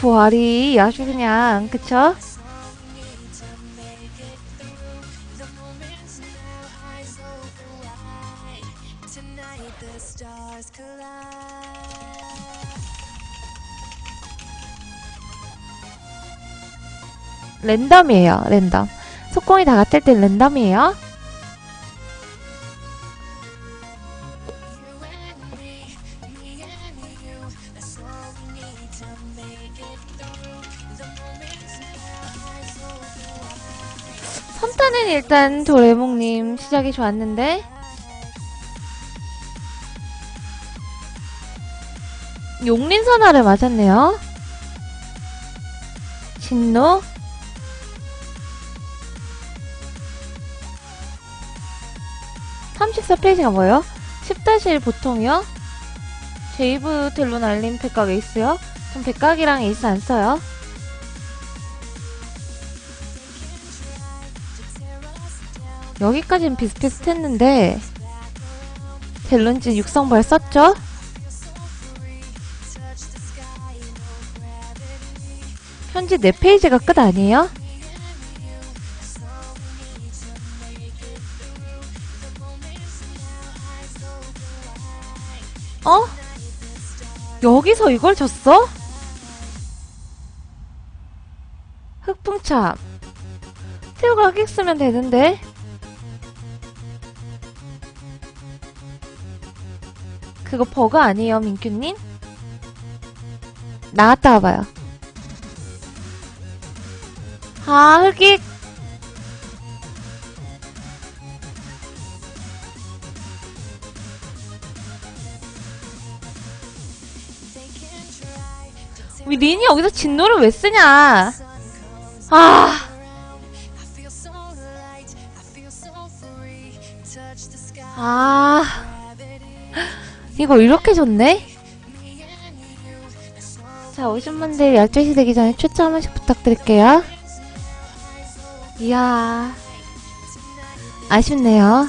부활이 아주 그냥 그쵸? 랜덤이에요 랜덤 속공이 다 같을 땐 랜덤이에요 선탄은 일단 도레몽님 시작이 좋았는데 용린선화를 맞았네요 진노 34페이지가 뭐예요? 10-1 보통이요? 제이브 텔론 알림 백각 에이스요? 전 백각이랑 에이스 안 써요. 여기까지는 비슷비슷했는데 델론진 육성발 썼죠? 현재 4페이지가 끝 아니에요? 어? 여기서 이걸 줬어? 흑풍참 태우가 흑익 쓰면 되는데 그거 버그 아니에요 민규님? 나갔다 와봐요. 아 흑익 우리 린이 여기서 진노를 왜 쓰냐? 아. 아, 이거 이렇게 좋네? 자, 오신 분들 12시 되기 전에 추천 한 번씩 부탁드릴게요. 이야, 아쉽네요.